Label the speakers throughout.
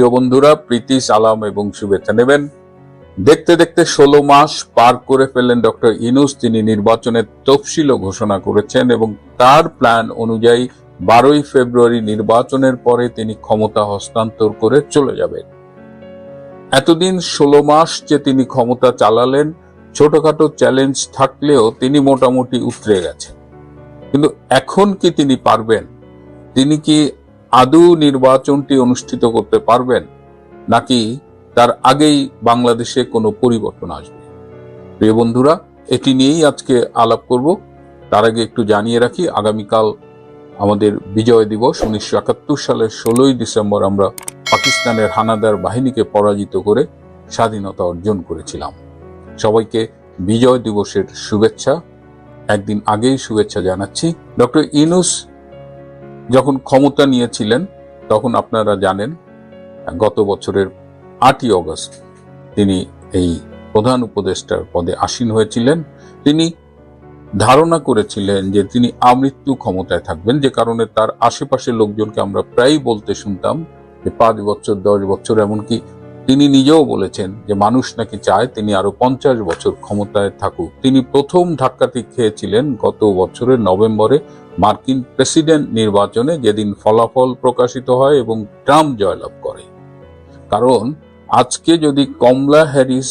Speaker 1: প্রিয় বন্ধুরা, প্রীতি, সালাম এবং শুভেচ্ছা নেবেন। দেখতে দেখতে ষোলো মাস পার করে ফেললেন ডক্টর ইনুস। তিনি নির্বাচনের তফসিলও ঘোষণা করেছেন এবং তার প্ল্যান অনুযায়ী বারোই ফেব্রুয়ারি নির্বাচনের পরে তিনি ক্ষমতা হস্তান্তর করে চলে যাবেন। এতদিন ষোলো মাস যে তিনি ক্ষমতা চালালেন, ছোটখাটো চ্যালেঞ্জ থাকলেও তিনি মোটামুটি উতরে গেছেন। কিন্তু এখন কি তিনি পারবেন? তিনি কি আদৌ নির্বাচনটি অনুষ্ঠিত করতে পারবেন নাকি তার আগেই বাংলাদেশে কোনো পরিবর্তন আসবে? প্রিয় বন্ধুরা, এটি নিয়েই আজকে আলাপ করব। তার আগে একটু জানিয়ে রাখি, আগামীকাল আমাদের বিজয় দিবস উনিশশো একাত্তর সালের ষোলোই ডিসেম্বর আমরা পাকিস্তানের হানাদার বাহিনীকে পরাজিত করে স্বাধীনতা অর্জন করেছিলাম। সবাইকে বিজয় দিবসের শুভেচ্ছা। একদিন আগেই শুভেচ্ছা জানাচ্ছি। ডক্টর ইনুস যখন ক্ষমতা নিয়েছিলেন, তখন আপনারা জানেন, গত বছরের আটই অগস্ট তিনি এই প্রধান উপদেষ্টার পদে আসীন হয়েছিলেন। তিনি ধারণা করেছিলেন যে তিনি আমৃত্যু ক্ষমতায় থাকবেন, যে কারণে তার আশেপাশের লোকজনকে আমরা প্রায়ই বলতে শুনতাম যে পাঁচ বছর, দশ বছর, এমনকি তিনি নিজেও বলেছেন যে মানুষ নাকি চায় তিনি আরও পঞ্চাশ বছর ক্ষমতায় থাকুক। তিনি প্রথম ধাক্কাটি খেয়েছিলেন গত বছরের নভেম্বরে মার্কিন প্রেসিডেন্ট নির্বাচনে যেদিন ফলাফল প্রকাশিত হয় এবং ট্রাম্প জয়লাভ করে। কারণ আজকে যদি কমলা হ্যারিস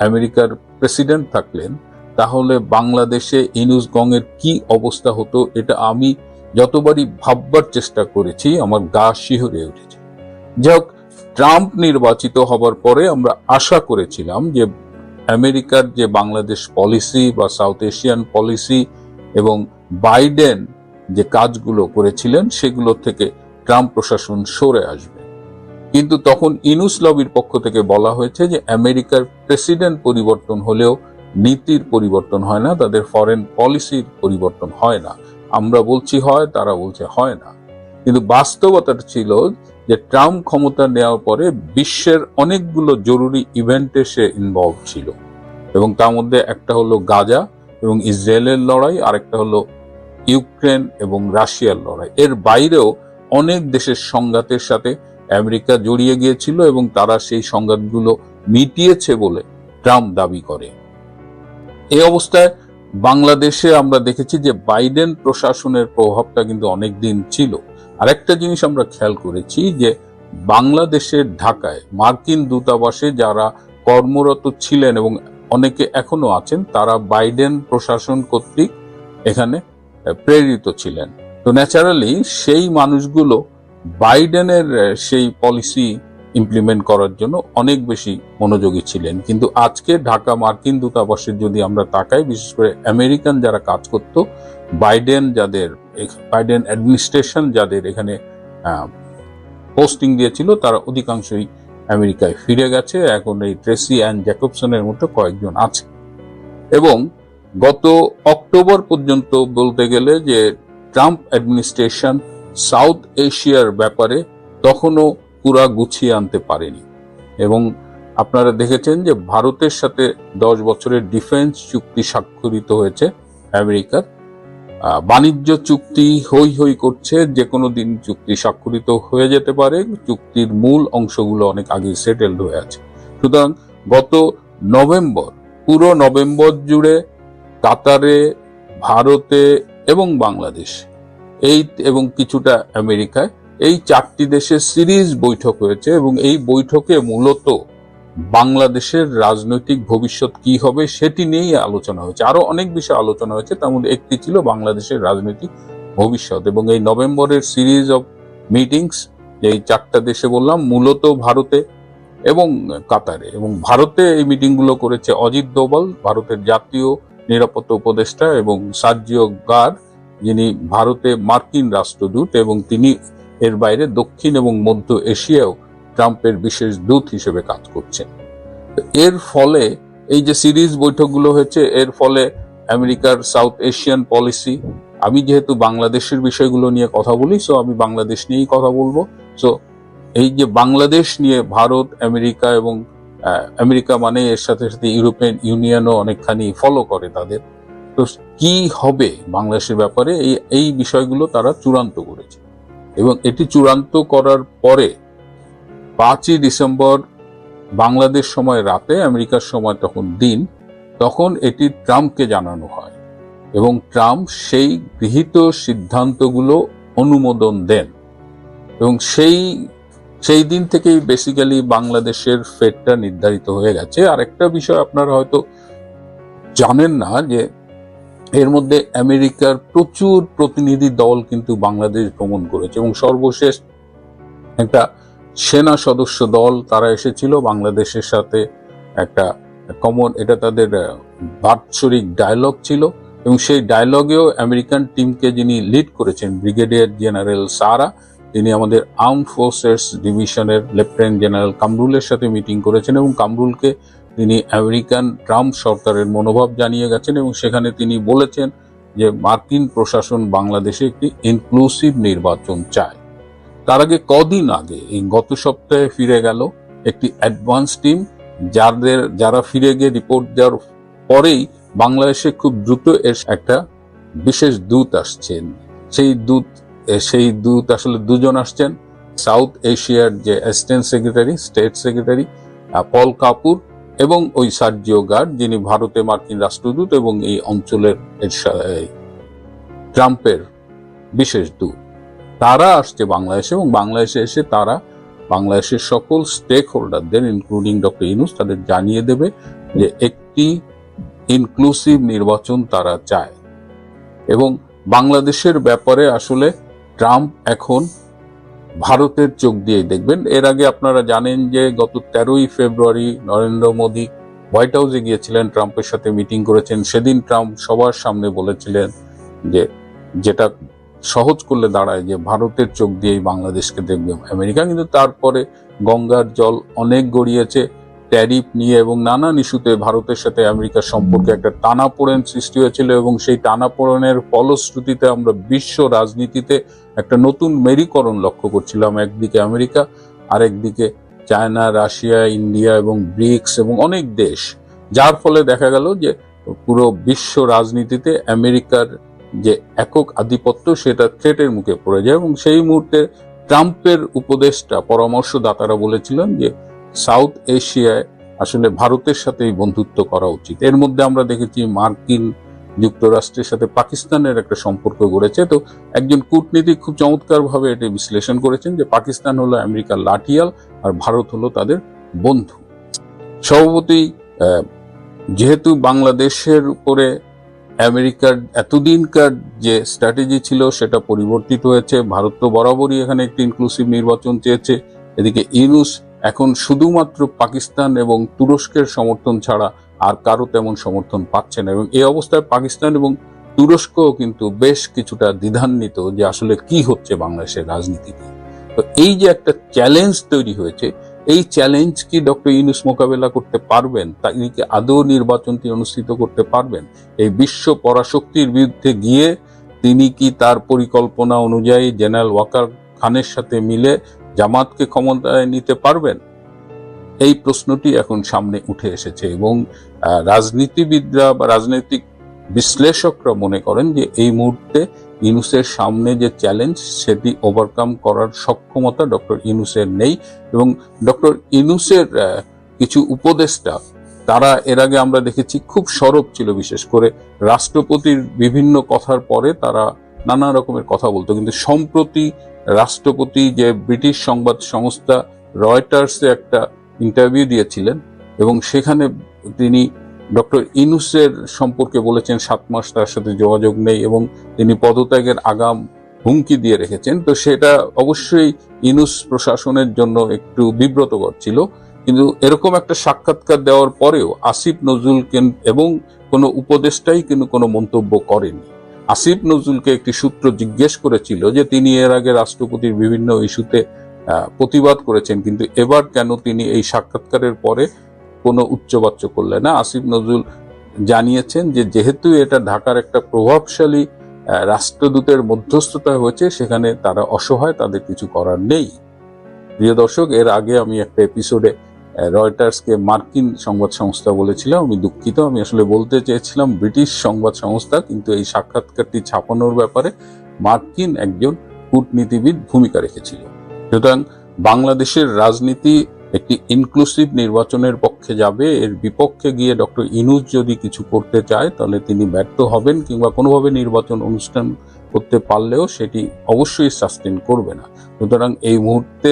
Speaker 1: আমেরিকার প্রেসিডেন্ট থাকলেন, তাহলে বাংলাদেশে ইনুসগংয়ের কি অবস্থা হতো এটা আমি যতবারই ভাববার চেষ্টা করেছি, আমার গা শিহরে উঠেছে। যাই হোক ট্রাম্প নির্বাচিত হবার পরে আমরা আশা করেছিলাম যে আমেরিকার যে বাংলাদেশ পলিসি বা সাউথ এশিয়ান পলিসি এবং বাইডেন যে কাজগুলো করেছিলেন, সেগুলো থেকে ট্রাম্প প্রশাসন সরে আসবে। কিন্তু তখন ইনুস লবির পক্ষ থেকে বলা হয়েছে যে আমেরিকার প্রেসিডেন্ট পরিবর্তন হলেও নীতির পরিবর্তন হয় না, তাদের ফরেন পলিসির পরিবর্তন হয় না। আমরা বলছি হয়, তারা বলছে হয় না। কিন্তু বাস্তবতাটা ছিল যে ট্রাম্প ক্ষমতা নেওয়ার পরে বিশ্বের অনেকগুলো জরুরি ইভেন্টে সে ইনভলভ ছিল। এবং তার মধ্যে একটা হলো গাজা এবং ইসরায়েলের লড়াই, আরেকটা হলো ইউক্রেন এবং রাশিয়ার লড়াই। এর বাইরেও অনেক দেশের সংঘাতের সাথে আমেরিকা জড়িয়ে গিয়েছিল এবং তারা সেই সংঘাতগুলো মিটিয়েছে বলে ট্রাম্প দাবি করে। এই অবস্থায় বাংলাদেশে আমরা দেখেছি যে বাইডেন প্রশাসনের প্রভাবটা কিন্তু অনেক দিন ছিল। আরেকটা জিনিস আমরা খেয়াল করেছি যে বাংলাদেশের ঢাকায় মার্কিন দূতাবাসে যারা কর্মরত ছিলেন এবং অনেকে এখনও আছেন, তারা বাইডেন প্রশাসন কর্তৃক এখানে প্রেরিত ছিলেন। তো ন্যাচারালি সেই মানুষগুলো বাইডেনের সেই পলিসি ইমপ্লিমেন্ট করার জন্য অনেক বেশি মনোযোগী ছিলেন। কিন্তু আজকে ঢাকা মার্কিন দূতাবাসের যদি আমরা তাকাই, বিশেষ করে আমেরিকান যারা কাজ করত, বাইডেন যাদের বাইডেন অ্যাডমিনিস্ট্রেশন যাদের এখানে পোস্টিং দিয়েছিল, তারা অধিকাংশই আমেরিকায় ফিরে গেছে। এখন এই ট্রেসি অ্যান্ড জ্যাকবসনের মতো কয়েকজন আছে। এবং গত অক্টোবর পর্যন্ত বলতে গেলে যে ট্রাম্প অ্যাডমিনিস্ট্রেশন সাউথ এশিয়ার ব্যাপারে তখনও পুরা গুছিয়ে আনতে পারেনি। এবং আপনারা দেখেছেন যে ভারতের সাথে দশ বছরের ডিফেন্স চুক্তি স্বাক্ষরিত হয়েছে আমেরিকার। বাণিজ্য চুক্তি হই হই করছে, যে কোনো দিন চুক্তি স্বাক্ষরিত হয়ে যেতে পারে। চুক্তির মূল অংশগুলো অনেক আগে সেটেলড হয়ে আছে। সুতরাং গত নভেম্বর, পুরো নভেম্বর জুড়ে কাতারে, ভারতে এবং বাংলাদেশ এই এবং কিছুটা আমেরিকায় এই চারটি দেশের সিরিজ বৈঠক হয়েছে এবং এই বৈঠকে মূলত বাংলাদেশের রাজনৈতিক ভবিষ্যৎ কি হবে সেটি নিয়েই আলোচনা হয়েছে। আরও অনেক বিষয় আলোচনা হয়েছে। তার মধ্যে একটি ছিল বাংলাদেশের রাজনৈতিক ভবিষ্যৎ এবং এই নভেম্বরের সিরিজ অফ মিটিংস এই চারটা দেশে বললাম, মূলত ভারতে এবং কাতারে। এবং ভারতে এই মিটিংগুলো করেছে অজিত দোভাল, ভারতের জাতীয় নিরাপত্তা উপদেষ্টা এবং সার্জিও গার, যিনি ভারতে মার্কিন রাষ্ট্রদূত এবং তিনি এর বাইরে দক্ষিণ এবং মধ্য এশিয়াও ট্রাম্পের বিশেষ দূত হিসেবে কাজ করছেন। এর ফলে এই যে সিরিজ বৈঠকগুলো হয়েছে, এর ফলে আমেরিকার সাউথ এশিয়ান পলিসি, আমি যেহেতু বাংলাদেশের বিষয়গুলো নিয়ে কথা বলি সো আমি বাংলাদেশ নিয়েই কথা বলব। সো এই যে বাংলাদেশ নিয়ে ভারত, আমেরিকা এবং আমেরিকা মানে এর সাথে সাথে ইউরোপিয়ান ইউনিয়নও অনেকখানি ফলো করে তাদের। তো কি হবে বাংলাদেশের ব্যাপারে, এই এই বিষয়গুলো তারা চূড়ান্ত করেছে। এবং এটি চূড়ান্ত করার পরে পাঁচই ডিসেম্বর বাংলাদেশ সময় রাতে, আমেরিকার সময় তখন দিন, তখন এটি ট্রাম্পকে জানানো হয় এবং ট্রাম্প সেই গৃহীত সিদ্ধান্তগুলো অনুমোদন দেন। এবং সেই সেই দিন থেকেই বেসিক্যালি বাংলাদেশের ফেটটা নির্ধারিত হয়ে গেছে। আর একটা বিষয় আপনারা হয়তো জানেন না যে, এর মধ্যে আমেরিকার প্রচুর প্রতিনিধি দল কিন্তু বাংলাদেশ ভ্রমণ করেছে এবং সর্বশেষ একটা সেনা সদস্য দল, তারা এসেছিল বাংলাদেশের সাথে একটা কমন এটা তাদের বাৎসরিক ডায়লগ ছিল এবং সেই ডায়লগেও আমেরিকান টিমকে যিনি লিড করেছেন ব্রিগেডিয়ার জেনারেল সারা তিনি আমাদের আর্ম ফোর্সেস ডিভিশনের লেফটেন্যান্ট জেনারেল কামরুলের সাথে মিটিং করেছেন এবং কামরুলকে তিনি আমেরিকান ট্রাম্প সরকারের মনোভাব জানিয়ে গেছেন এবং সেখানে তিনি বলেছেন যে মার্কিন প্রশাসন বাংলাদেশে একটি ইনক্লুসিভ নির্বাচন চায়। তার আগে কদিন আগে, এই গত সপ্তাহে ফিরে গেল একটি অ্যাডভান্স টিম যাদের, যারা ফিরে গিয়ে রিপোর্ট দেওয়ার পরেই বাংলাদেশে খুব দ্রুত এর একটা বিশেষ দূত আসছেন। সেই দূত সেই দূত আসলে দুজন আসছেন। সাউথ এশিয়ার যে assistant secretary state secretary Paul Kapoor এবং ওই সার্জিও গার্ড যিনি ভারতে মার্কিন রাষ্ট্রদূত এবং এই অঞ্চলের ট্রাম্পের বিশেষ দূত। তারা আসছে বাংলাদেশে এবং বাংলাদেশে এসে তারা বাংলাদেশের সকল স্টেক হোল্ডারদের ইনক্লুডিং ডক্টর ইনুস, তাদের জানিয়ে দেবে যে একটি ইনক্লুসিভ নির্বাচন তারা চায়। এবং বাংলাদেশের ব্যাপারে আসলে ট্রাম্প এখন ভারতের চোখ দিয়ে দেখবেন। এর আগে আপনারা জানেন যে গত তেরোই ফেব্রুয়ারি নরেন্দ্র মোদী হোয়াইট হাউসে গিয়েছিলেন, ট্রাম্পের সাথে মিটিং করেছেন। সেদিন ট্রাম্প সবার সামনে বলেছিলেন যে যেটা সহজ করলে দাঁড়ায় যে ভারতের চোখ দিয়েই বাংলাদেশকে দেখবে আমেরিকা। কিন্তু তারপরে গঙ্গার জল অনেক গড়িয়েছে, ট্যারিফ নিয়ে এবং নানান ইস্যুতে ভারতের সাথে আমেরিকার সম্পর্কে একটা টানাপোড়েন সৃষ্টি হয়েছিল এবং সেই টানাপোড়েনের ফলশ্রুতিতে আমরা বিশ্ব রাজনীতিতে একটা নতুন মেরীকরণ লক্ষ্য করছিলাম। একদিকে আমেরিকা, আরেকদিকে চায়না, রাশিয়া, ইন্ডিয়া এবং ব্রিক্স এবং অনেক দেশ। যার ফলে দেখা গেল যে পুরো বিশ্ব রাজনীতিতে আমেরিকার যে একক আধিপত্য সেটা থ্রেটের মুখে পড়ে যায় এবং সেই মুহূর্তে ট্রাম্পের উপদেষ্টা, পরামর্শদাতারা বলেছিলেন যে সাউথ এশিয়ায় আসলে ভারতের সাথেই বন্ধুত্ব করা উচিত। এর মধ্যে আমরা দেখেছি মার্কিন যুক্তরাষ্ট্রের সাথে পাকিস্তানের একটা সম্পর্ক গড়েছে। তো একজন কূটনীতিক খুব চমৎকার ভাবে এটি বিশ্লেষণ করেছেন যে পাকিস্তান হলো আমেরিকার লাঠিয়াল আর ভারত হলো তাদের বন্ধু। সভাপতি যেহেতু বাংলাদেশের উপরে আমেরিকার এতদিনকার যে স্ট্র্যাটেজি ছিল, সেটা পরিবর্তিত হয়েছে। ভারত তো বরাবরই এখানে একটি ইনক্লুসিভ নির্বাচন চেয়েছে। এদিকে ইউনুস এখন শুধুমাত্র পাকিস্তান এবং তুরস্কের সমর্থন ছাড়া আর কারও তেমন সমর্থন পাচ্ছে না। এবং এই অবস্থায় পাকিস্তান এবং তুরস্কও কিন্তু বেশ কিছুটা দ্বিধান্বিত যে আসলে কি হচ্ছে বাংলাদেশের রাজনীতিতে। তো এই যে একটা চ্যালেঞ্জ তৈরি হয়েছে এই চ্যালেঞ্জ কি ডক্টর ইউনুস মোকাবেলা করতে পারবেন? তিনি কি আদৌ নির্বাচনটি অনুষ্ঠিত করতে পারবেন? এই বিশ্ব পরাশক্তির বিরুদ্ধে গিয়ে তিনি কি তার পরিকল্পনা অনুযায়ী জেনারেল ওয়াকার খানের সাথে মিলে জামাতকে ক্ষমতায় নিতে পারবেন? এই প্রশ্নটি এখন সামনে উঠে এসেছে এবং রাজনীতিবিদরা বা রাজনৈতিক বিশ্লেষকরা মনে করেন যে এই মুহূর্তে ইনুসের সামনে যে চ্যালেঞ্জ সেটি ওভারকাম করার সক্ষমতা ডক্টর ইনুসের নেই এবং ডক্টর ইনুসের কিছু উপদেষ্টা, তারা এর আগে আমরা দেখেছি খুব সরব ছিল বিশেষ করে রাষ্ট্রপতির বিভিন্ন কথার পরে তারা নানা রকমের কথা বলতো। কিন্তু সম্প্রতি রাষ্ট্রপতি যে ব্রিটিশ সংবাদ সংস্থা রয়টার্সে একটা ইন্টারভিউ দিয়েছিলেন এবং সেখানে তিনি ডক্টর ইনুসের সম্পর্কে বলেছেন, সাত মাস তার সাথে যোগাযোগ নেই এবং তিনি পদত্যাগের আগাম হুমকি দিয়ে রেখেছেন। তো সেটা অবশ্যই ইনুস প্রশাসনের জন্য একটু বিব্রতকর ছিল। কিন্তু এরকম একটা সাক্ষাৎকার দেওয়ার পরেও আসিফ নজরুল এবং কোনো উপদেষ্টাই কিন্তু কোনো মন্তব্য করেনি। আসিফ নজরুলকে একটি সূত্র জিজ্ঞেস করেছিল যে তিনি এর আগে রাষ্ট্রপতির বিভিন্ন ইস্যুতে প্রতিবাদ করেছেন, কিন্তু এবার কেন তিনি এই সাক্ষাৎকারের পরে কোনো উচ্চবাচ্য করলে না। আসিফ নজরুল জানিয়েছেন যে, যেহেতু এটা ঢাকার একটা প্রভাবশালী রাষ্ট্রদূতের মধ্যস্থতায় হয়েছে, সেখানে তারা অসহায়, তাদের কিছু করার নেই। প্রিয় দর্শক, এর আগে আমি একটা এপিসোডে রয়টার্সকে মার্কিন সংবাদ সংস্থা বলেছিলাম। আমি দুঃখিত, আমি আসলে বলতে চেয়েছিলাম ব্রিটিশ সংবাদ সংস্থা, কিন্তু এই সাক্ষাৎকারটি ছাপানোর ব্যাপারে মার্কিন একজন কূটনীতিবিদ ভূমিকা রেখেছিল। সুতরাং বাংলাদেশের রাজনীতি একটি ইনক্লুসিভ নির্বাচনের পক্ষে যাবে, এর বিপক্ষে গিয়ে ডক্টর ইনুস যদি কিছু করতে চায়, তাহলে তিনি ব্যর্থ হবেন কিংবা কোনোভাবে নির্বাচন অনুষ্ঠান করতে পারলেও সেটি অবশ্যই সাস্টেন করবে না। সুতরাং এই মুহূর্তে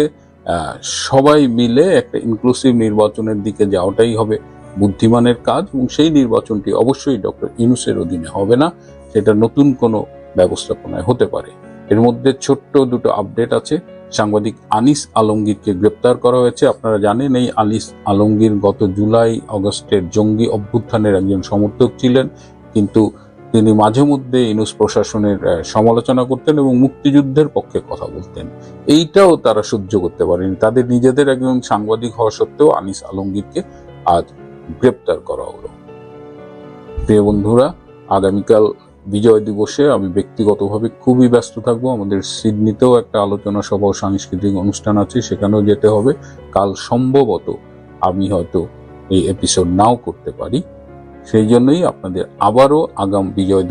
Speaker 1: সবাই মিলে একটা ইনক্লুসিভ নির্বাচনের দিকে যাওয়াটাই হবে বুদ্ধিমানের কাজ এবং সেই নির্বাচনটি অবশ্যই ডক্টর ইনুসের অধীনে হবে না, সেটা নতুন কোনো ব্যবস্থাপনায় হতে পারে। এর মধ্যে ছোট্ট দুটো আপডেট আছে। সাংবাদিক আনিস আলমগীরকে গ্রেপ্তার করা হয়েছে। আপনারা জানেন, এই আনিস আলমগীর গত জুলাই অগস্টের জঙ্গি অভ্যুত্থানের একজন সমর্থক ছিলেন। কিন্তু তিনি মাঝে মধ্যে ইনুস প্রশাসনের সমালোচনা করতেন এবং মুক্তিযুদ্ধের পক্ষে কথা বলতেন। এইটাও তারা সহ্য করতে পারেনি। তাদের নিজেদের একজন সাংবাদিক হওয়া সত্ত্বেও আনিস আলমগীরকে আজ গ্রেপ্তার করা হলো। প্রিয় বন্ধুরা, আগামীকাল বিজয় দিবসে আমি ব্যক্তিগতভাবে খুবই ব্যস্ত থাকব। আমাদের সিডনিতেও একটা আলোচনা সভা ও সাংস্কৃতিক অনুষ্ঠান আছে, সেখানেও যেতে হবে। কাল সম্ভবত আমি হয়তো এই এপিসোড নাও করতে পারি। সেই জন্যই আপনাদের আবারও আগাম বিজয়